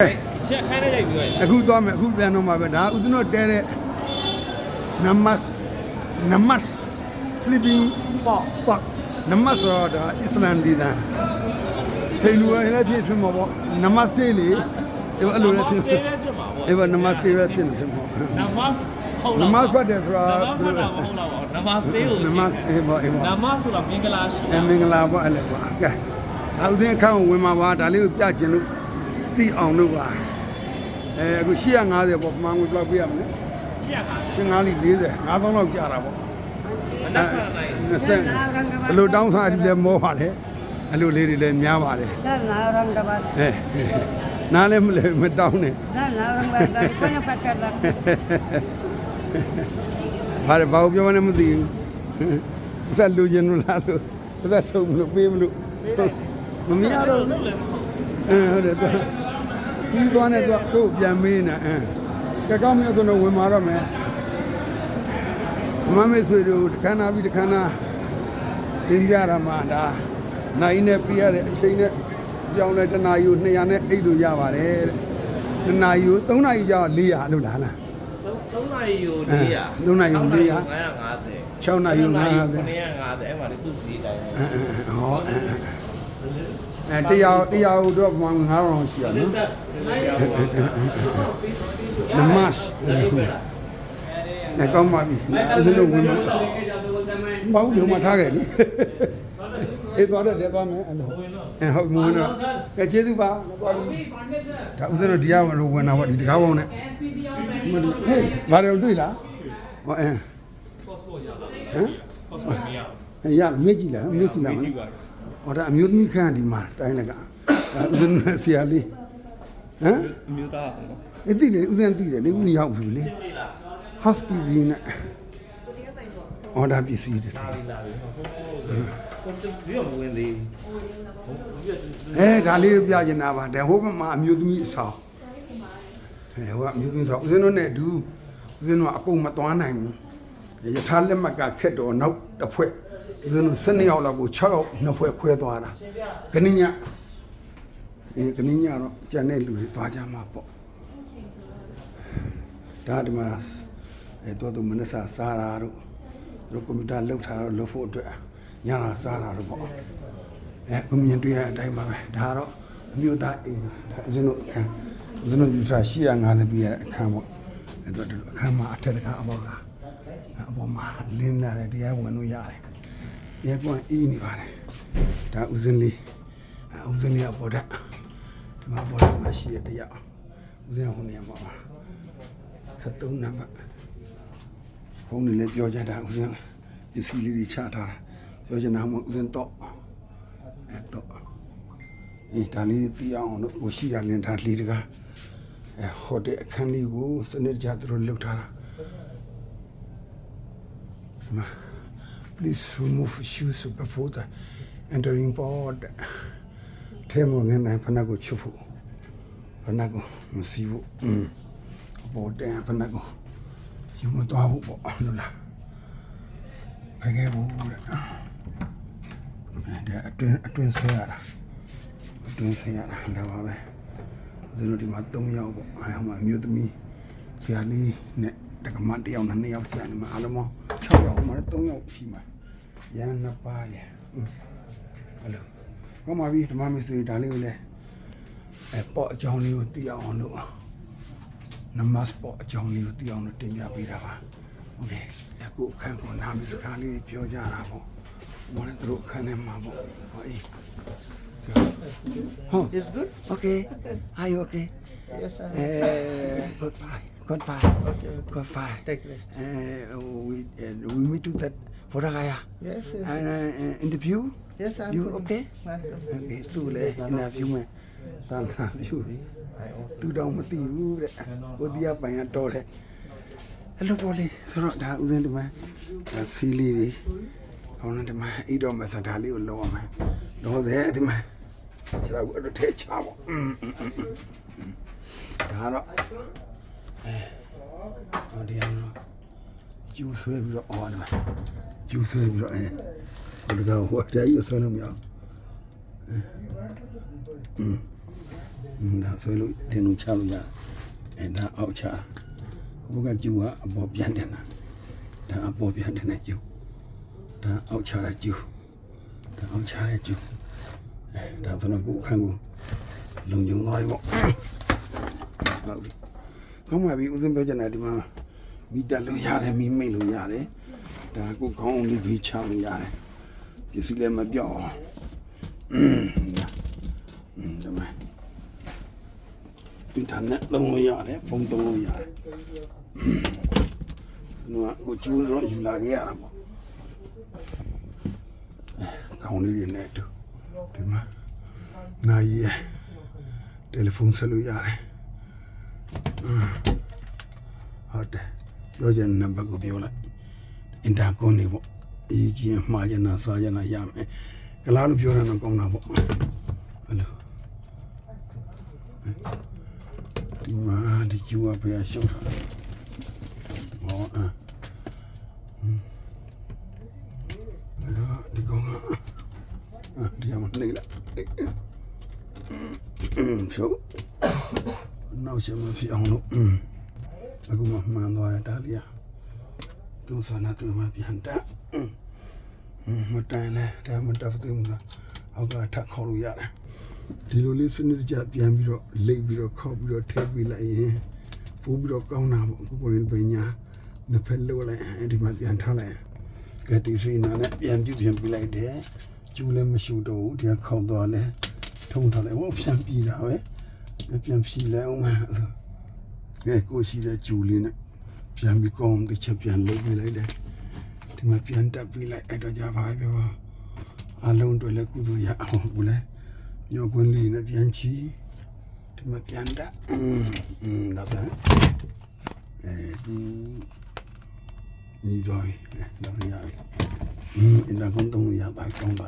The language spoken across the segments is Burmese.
ချက်ခိုင်းလိုက်ပြီးတော့အခုသွားမယ်အခုပြန်တော့မှာပဲဒါဦးဇင်းတို့တဲတဲ့ namas namas sleeping park park namas ဆိုတာဒါအစ္စလမ်ဒီသာထေလူရလည်းဖြစ်ဖြစ်မှာပေါ့ namaste လေအဲ့လိုလည်းဖြစ်စတေးပဲဖြစ်မှာပေါ့အဲ့ဘာ namaste ပဲဖြစ်နေတယ်ပေါ့နမတ်ဟုတ်လား namaste ဖတ်တယ်ဆိုတာနမတ်ဖတ်တာမဟုတ်လားပေါ့နမတ်စတေးကို namas အဲ့ဘာအဲ့ဘာနမတ်ဆိုတာမင်္ဂလာရှိအမင်္ဂလာပေါ့အဲ့လေပါကဲဒါဦးဇင်းအခန်းကိုဝင်มาပါဒါလေးကိုပြချင်လို့ သိအောင်လို့ပါအဲအခု850ပေါ့ပမာငွေဘယ်လောက်ပြရမလဲချက်ကရှင်ငါးလီ40 5000လောက်ကြာတာပေါ့မနက်ခဏနိုင်20ဘယ်လိုတောင်းစားတယ်လဲမောပါလေအဲ့လိုလေးတွေလည်းများပါတယ် Sana orang dapat, အဲနားလည်းမလဲမတောင်းနဲ့ sana orang dapat, banyak pacar lah. ဘာလဲဘာကိုပြောမှလည်းမသိဘူးဆက်လူချင်းလို့လားလို့သက်ထုံမလို့ပေးမလို့မမရတော့လို့လည်းမဟုတ်အဲဟုတ်တယ်သူ ပြီးသွားနေတော့ကိုယ်ပြန်မေးနေအဲကကောင်းမျိုးဆိုတော့ဝင်มาတော့မယ်မမေဆွေတို့တခဏပြီးတခဏတင်ပြတာမှဒါနိုင်နဲ့ပြရတဲ့အချိန်နဲ့ကြောင်းလဲတနာယူ200နဲ့အိတ်လို့ရပါတယ်တဲ့တနာယူ3နာရီကြာ400လို့လားလား3နာရီကို400 3နာရီကို400 950 6နာရီ950 950အဲ့မှာလေသူစီးတိုင်းဟော အဲတရားတရားတို့ပမာ9000ရှိရနော်ဆက်နေရပါနမတ်အဲကောင်းပါပြီအဲ့လိုဝင်ဘာလို့ဒီမှာထားခဲ့လေအေးသွားတယ်တဲ့သွားမယ်အဲ့တော့အဲဟုတ်မဝင်တော့ကဲကျေးဇူးပါသွားပြီဒါဥစဉ်တော့ဒီကဝင်လို့ဝင်တာပေါ့ဒီတကားပေါင်းနဲ့ဟေးဘာလို့တွေ့လားဟောအဲ passport ရပါဟမ် passport မရအဲရမြစ်ကြည့်လားမြစ်ကြည့်လားမဘူးကြည့်လားပါဟော ဒါအမျိုးသမီးခန့်ဒီမှာတိုင်းလက်ကဒါဥစဉ်ဆရာလေးဟမ်အမျိုးသားပေါ့နော်အဲ့သိတယ်ဥစဉ်သိတယ်လေဦးရောက်ပြီလေ housekeeping နဲ့အော်ဒါပစ္စည်းတွေလာပြီလာပြီဟုတ်ဟုတ်ဒီတော့မဝင်သေးအဲဒါလေးကိုပြချင်တာပါဒါဟိုဘက်မှာအမျိုးသမီးအဆောင်အဲဟိုကအမျိုးသမီးဆောင်ဦးဇင်းတို့နဲ့အတူဦးဇင်းတို့ကအကုန်မသွားနိုင်ဘူးယထာလက်မကခက်တော့နောက်တစ်ဖွဲ့ ဦးဇင်းတို့12ယောက်လောက်ကို6ယောက်နှစ်ဖွဲ့ခွဲသွားတာခဏညအဲခဏညတော့ကျန်တဲ့လူတွေသွားကြမှာပေါ့ဒါဒီမှာအဲတော့သူမနက်စာစားတာတို့သူတို့ကွန်ပျူတာလောက်ထားတော့လုပ်ဖို့အတွက်ညလာစားတာတို့ပေါ့အဲကိုမြင်တွေ့ရတဲ့အတိုင်းပါပဲဒါကတော့အမျိုးသားအိမ်ဒါဦးဇင်းတို့အခန်းဦးဇင်းတို့ယူထား850ပြည့်ရတဲ့အခန်းပေါ့အဲတော့ဒီလိုအခန်းမှာအထက်တကအပေါ်ကအပေါ်မှာလင်းလာတဲ့တရားဝင်လို့ရတယ်တ ရားကွန်အီးနေပါတယ်ဒါဦးဇင်းလေးအဲဦးဇင်းလေးကပေါ်တဲ့ဒီမှာပေါ်တဲ့မှာရှိတဲ့တရားဦးဇင်းဟိုနေရာမှာပါ73နံပါတ်ဖုန်းနဲ့လည်းပြောကြတာဦးဇင်းပစ္စည်းလေးတွေချထားတာပြောချင်တာမှဦးဇင်းတော့အဲ့တော့အေးဒါလေးသိအောင်လို့ကိုရှိတာလင်းထားလေးတကားအဲဟိုတဲ့အခန်းလေးကိုစနစ်တကျသူတို့လုပ်ထားတာဒီမှာ please remove shoes before the entering board ထဲမှာငန်းနိုင်ဖနာကိုချုပ်ဖို့ဖနာကိုမစီဘူးอืมဘောတဲ့ဖနာကိုယူမသွားဘူးပေါ့လို့လားဖခဲ့ဘူးတဲ့ဒါအတွင်းအတွင်းဆွဲရတာအတွင်းဆင်းရတာဒါပါပဲဦးဇင်းတို့ဒီမှာ3ယောက်ပေါ့အဲဟိုမှာအမျိုးသမီးဆရာလေးနဲ့တက္ကမတစ်ယောက်နဲ့2ယောက်ကျန်နေမှာအားလုံးပေါင်း6ယောက်မှာ3ယောက်ရှိမှာ ရန်နှစ်ပါးရဟယ်လိုကောင်းပါပြီဓမ္မမစ္စရိဒါလေးကိုလည်းအဲပေါ့အကြောင်းလေးကိုသိအောင်လို့နမတ်ပေါ့အကြောင်းလေးကိုသိအောင်လို့တင်ပြပေးတာပါဟုတ်တယ်အခုအခန်းကိုနာမည်စကားလေးတွေပြောကြတာပေါ့မနက်တို့ခန်းထဲမှာပေါ့ဟောအေးဟုတ် It's good? okay are you okay Yes, sir. uh, goodbye goodbye Okay. goodbye Take rest. uh, we uh, we meet to that for the guy Yes, yes. and uh, interview Yes, I'm you fine. okay Welcome. okay သူလည်း interview မှာတန်တာယူသူတော့မသိဘူးတဲ့ကိုဒီကပိုင်ရတော့တယ်အဲ့လိုပေါ်လေဆိုတော့ဒါဦးစင်းဒီမှာဒါစီလီတွေဟောင်းနေဒီမှာအိတ်တော့မယ်ဆိုဒါလေးကိုလုံးအောင်မယ်တော့တဲ့ဒီမှာခြေတော့အဲ့လိုထဲချပါอืมဒါတော့အဲဟောဒီကတော့ ကျူဆွဲပြီးတော့အော်ဒီမှာကျူဆွဲပြီးတော့အဲဟိုတကဟိုတရားကြီးဆွဲလို့မရအောင်อืมဒါဆွဲလို့တင်လို့ချလို့ရတယ်အဲဒါအောက်ချတာဘုကကျူကအပေါ်ပြန်တင်တာဒါအပေါ်ပြန်တင်တဲ့ကျူဒါအောက်ချတဲ့ကျူဒါအောက်ချတဲ့ကျူအဲဒါဆိုတော့ကိုယ်အခန်းကိုလုံခြုံသွားပြီပေါ့ဟုတ်ပြီကောင်းပါပြီဦးစင်းပြောချင်တာဒီမှာ မီတက်လို့ရတယ်မီမိတ်လို့ရတယ်ဒါကိုခေါင်းလေးပြီးချလို့ရတယ်ပစ္စည်းလည်းမပြော့အောင်ဒါမှအင်တာနက်လုံးလို့ရတယ်ဖုန်းသုံးလို့ရတယ်ကျွန်တော်ကိုကျိုးတော့ယူလာခဲ့ရတာပေါ့ခေါင်းလေးတွေနဲ့တူဒီမှာနိုင်ရတယ်လီဖုန်းဆက်လို့ရတယ်ဟုတ်တယ် ပြောချင်တဲ့နံပါတ်ကိုပြောလိုက်။အင်တာကွန်နေပေါ့။အရေးကြီးရင်မှားချင်တာစားချင်တာရမယ်။ကလားလို့ပြောရတော့ကောင်းတာပေါ့။ဟယ်လိုဒီမှာဒီကျူကဘယ်ရှုပ်တာဟောအာအဲ့တော့ဒီကောင်ကအာဒီမှာနေလာရှုပ်နောက်ရှမဖြစ်အောင်လို့ အခုမှမှန်သွားတယ်ဒါလီယာသူစနာသူမှပြန်တက်မတိုင်လဲဒါမှတက်ဘူးမလားအောက်ကထပ်ခေါ်လို့ရတယ်ဒီလိုလေးစနစ်တကျပြန်ပြီးတော့လိတ်ပြီးတော့ခောက်ပြီးတော့ထည့်ပြီးလိုက်ရင်ပိုးပြီးတော့ကောင်းတာပေါ့အခုကိုရင်ပညာနှစ်ဖက်လှုပ်လိုက်အဲဒီမှာပြန်ထားလိုက်ကဲဒီစီနာနဲ့ပြန်ပြုတ်ပြန်ပြီးလိုက်တယ်ကျူးလည်းမရှိတော့ဘူးဒီကခောက်သွားလဲထုံထားလိုက်ဟောပြန်ပြီးတာပဲပြန်ဖြီးလိုက်အောင် ငယ်ကိုရှိတဲ့ဂျူလေးနဲ့ပြန်ပြီးကောင်းတစ်ချက်ပြန်လုပ်ပြလိုက်တယ်ဒီမှာပြန်တက်ပြလိုက်အဲ့တော့ကြပါပြောအလုံးတွေလည်းကုသိုလ်ရအောင်ဘူးလေညောကွင်းလေးနဲ့ပြန်ချီဒီမှာပြန်တက်အင်းတော့အဲသူညီတော်ပြီတော့ရပြီအင်းအင်တာကွန်တုံးရပါကောင်းပါ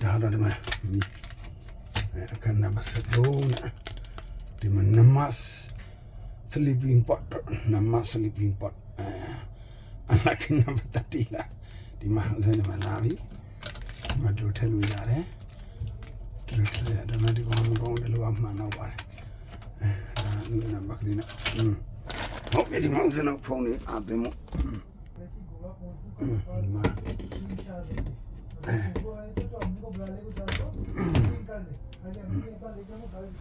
ဒါတော့ဒီမှာအခဏမစတော့ဒီမှာနမတ် sleeping pot nama sleeping pot anak number 30 lah di mah sana malawi မတို့ထည့်လို့ရတယ်ဒီလိုထည့်ရတော့ဒီကောင်ကောင်တလူအမှန်တော့ပါတယ်အဲဒါနူနံပါတ်လေးနော်ဟုတ်ကဲ့ဒီမှာဦးဇင်းတို့ဖုန်းလေးအသင်းမို့ဒီမှာ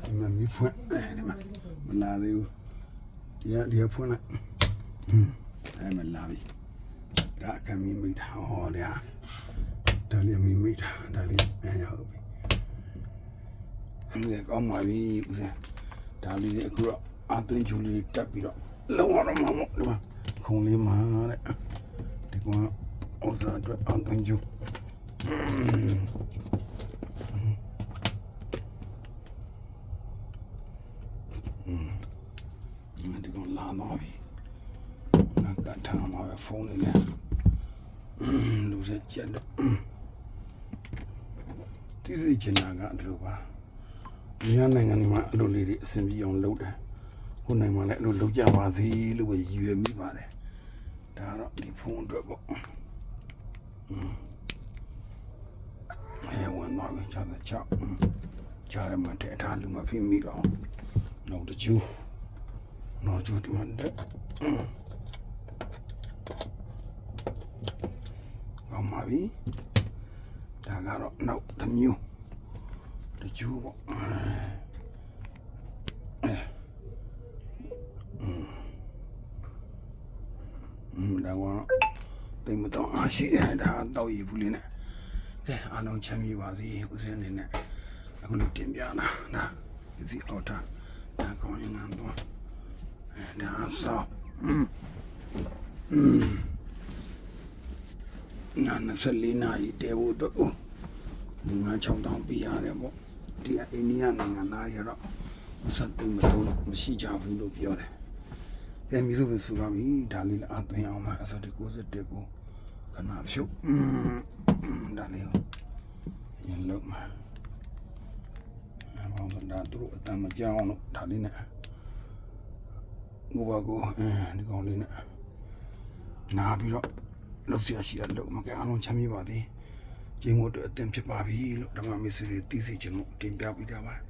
ဒီမှာမြဖွင့်ဒီမှာမလာသေးဘူး ဒီကဒီကဖွင့်လိုက်อืมအဲမလာပြီဒါအကမီမိတာဟောလေဒါလေးမီမိတာဒါလေးအဲဟုတ်ပြီငယ်ကောင်းပါပြီဦးဇင်းဒါလေးတွေအခုတော့အသွင်းချူလေးတက်ပြီးတော့လုံးဝတော့မမဒီမှာခုံလေးမှာတဲ့ဒီကောင်ဥစားအတွက်အသွင်းချူဒီကောင်လာတော့ပြီငါကထားမှာပဲ ဖုန်းလေးလေလူစက်ချက်တော့တိစိတ်ချင်တာကဒီလိုပါဒီနိုင်ငံတွေမှာအလိုလေးတွေအဆင်ပြေအောင်လုပ်တယ်ခုနိုင်မှာလည်းအလိုလုပ်ကြပါစေလို့ပဲရည်ရွယ်မိပါတယ်ဒါကတော့ဒီဖုန်းအတွက်ပေါ့အဲဝန်တော့ချာတဲ့ချောက်ကြားရမှာတဲ့ထားလူမဖိမိတော့နောက်တကျူးနောက်ကျူးဒီမှာတဲ့ကော င်းပါပြီဒါကတော့နောက်တစ်မျိုးတကျူးပေါ့อืมဒါကတိတ်မတော့အားရှိတယ်ဒါတော့ရဘူးလေးနဲ့ကဲအားလုံးချမ်းမြေပါစေဦးစင်းနေနဲ့အခုလို့တင်ပြလာဒါဒီစီအော်တာဒါကောင်းရင်တော့အဲဒါဆောอืมอืม နာနစလီနာရီတဲဖို့တော့ဒီငါ6000ပေးရတယ်ပေါ့ဒီကအိန္ဒိယနိုင်ငံသားတွေကတော့မဆက်သိမ့်မတော့မရှိကြဘူးလို့ပြောတယ်ကဲမျိုးပဲဆိုတော့ပြီဒါလေးလည်းအသွင်းအောင်ပါအစတ61ကိုခဏဖြုတ်อืมဒါလေးကိုရင်လုံးမှာအဘောင်းဒါသူတို့အတမ်းမကြောက်လို့ဒါလေးနဲ့ငိုပါကိုအဲဒီကောင်လေးနဲ့နာပြီးတော့ လောက်ဆရာရှိရလို့မကအားလုံးချမ်းမြေ့ပါသည်ကျင်းဝတ်အတွက်အသင်ဖြစ်ပါပြီလို့ဓမ္မမေဆွေတွေသိစေခြင်းလို့တင်ပြပေးကြပါတယ်